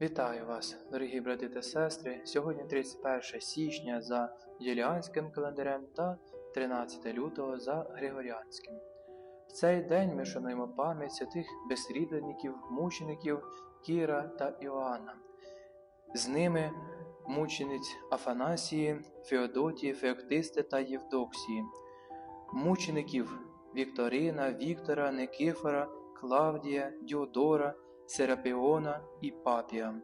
Вітаю вас, дорогі брати та сестри. Сьогодні 31 січня за юліанським календарем та 13 лютого за Григоріанським. В цей день ми шануємо пам'ять святих безсрібленників, мучеників Кіра та Іоанна. З ними мучениць Афанасії, Феодотії, Феоктисти та Євдоксії, мучеників Вікторина, Віктора, Никифора, Клавдія, Діодора, Серапіона і Папія,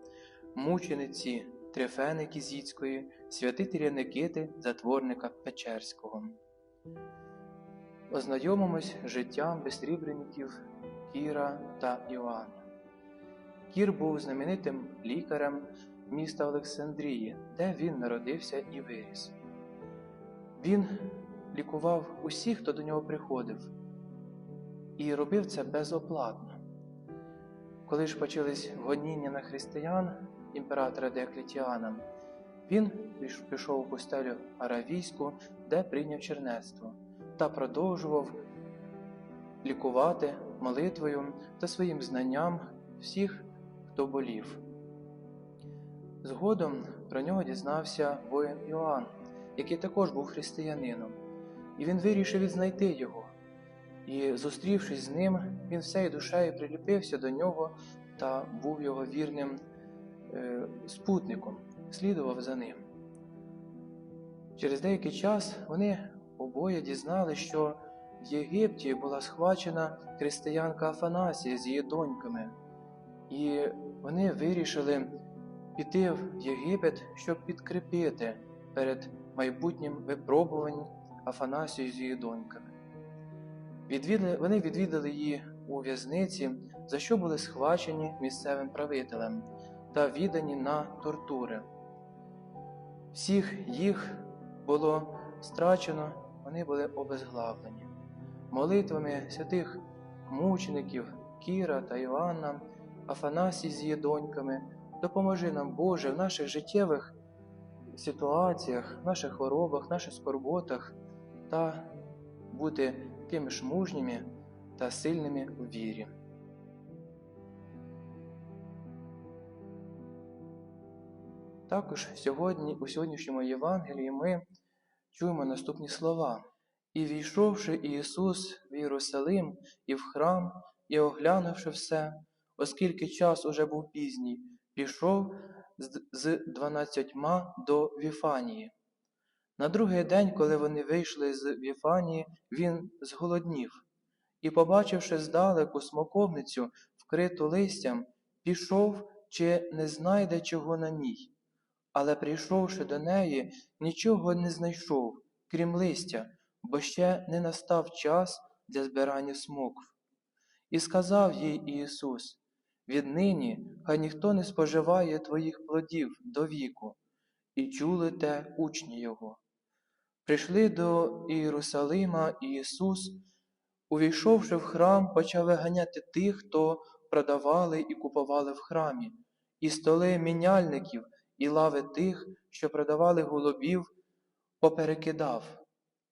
мучениці Трифени Кізіцької, святителя Никити, затворника Печерського. Ознайомимось з життям безсрібреників Кіра та Іоанна. Кір був знаменитим лікарем міста Олександрії, де він народився і виріс. Він лікував усіх, хто до нього приходив, і робив це безоплатно. Коли ж почались гоніння на християн імператора Деоклетіана, він пішов у пустелю Аравійську, де прийняв чернецтво, та продовжував лікувати молитвою та своїм знанням всіх, хто болів. Згодом про нього дізнався воїн Іоанн, який також був християнином, і він вирішив відзнайти його. І, зустрівшись з ним, він всею душею приліпився до нього та був його вірним е, спутником, слідував за ним. Через деякий час вони обоє дізнали, що в Єгипті була схвачена християнка Афанасія з її доньками, і вони вирішили піти в Єгипет, щоб підкріпити перед майбутнім випробуванням Афанасію з її доньками. Відвідали, вони відвідали її у в'язниці, за що були схвачені місцевим правителем та віддані на тортури. Всіх їх було страчено, вони були обезглавлені. Молитвами святих мучеників Кіра та Іоанна, Афанасій з її доньками, допоможи нам, Боже, в наших життєвих ситуаціях, в наших хворобах, в наших скорботах та бути такими ж мужніми та сильними у вірі. Також сьогодні, у сьогоднішньому Євангелії ми чуємо наступні слова. І війшовши Ісус в Єрусалим і в храм, і оглянувши все, оскільки час уже був пізній, пішов з дванадцятьма до Віфанії. На другий день, коли вони вийшли з Віфанії, він зголоднів і, побачивши здалеку смоковницю, вкриту листям, пішов чи не знайде чого на ній. Але прийшовши до неї, нічого не знайшов, крім листя, бо ще не настав час для збирання смокв. І сказав їй Ісус: Віднині хай ніхто не споживає твоїх плодів до віку, і чули те учні Його. Прийшли до Ієрусалима, і Ісус, увійшовши в храм, почав виганяти тих, хто продавали і купували в храмі, і столи міняльників, і лави тих, що продавали голубів, поперекидав,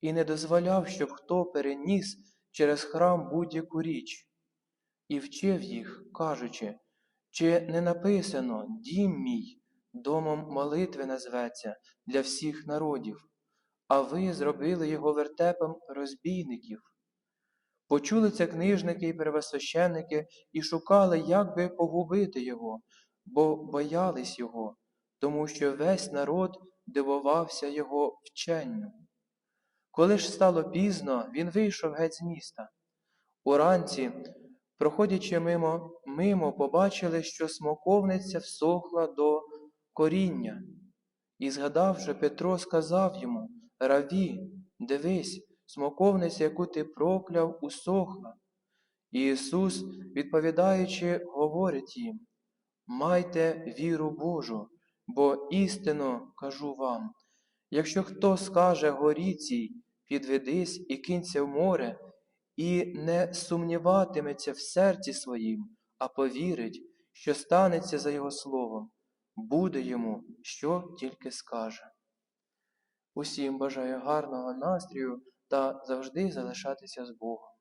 і не дозволяв, щоб хто переніс через храм будь-яку річ. І вчив їх, кажучи, чи не написано дім мій, домом молитви назветься для всіх народів а ви зробили його вертепом розбійників. Почули це книжники і первосвященники і шукали, як би погубити його, бо боялись його, тому що весь народ дивувався його вченню. Коли ж стало пізно, він вийшов геть з міста. Уранці, проходячи мимо, мимо, побачили, що смоковниця всохла до коріння. І, згадавши, Петро сказав йому Раві, дивись, смоковниця, яку ти прокляв, усохла. І Ісус, відповідаючи, говорить їм Майте віру Божу, бо істинно кажу вам, якщо хто скаже горіцій, підведись і кинься в море, і не сумніватиметься в серці своїм, а повірить, що станеться за його словом, буде йому, що тільки скаже. Усім бажаю гарного настрою та завжди залишатися з Богом.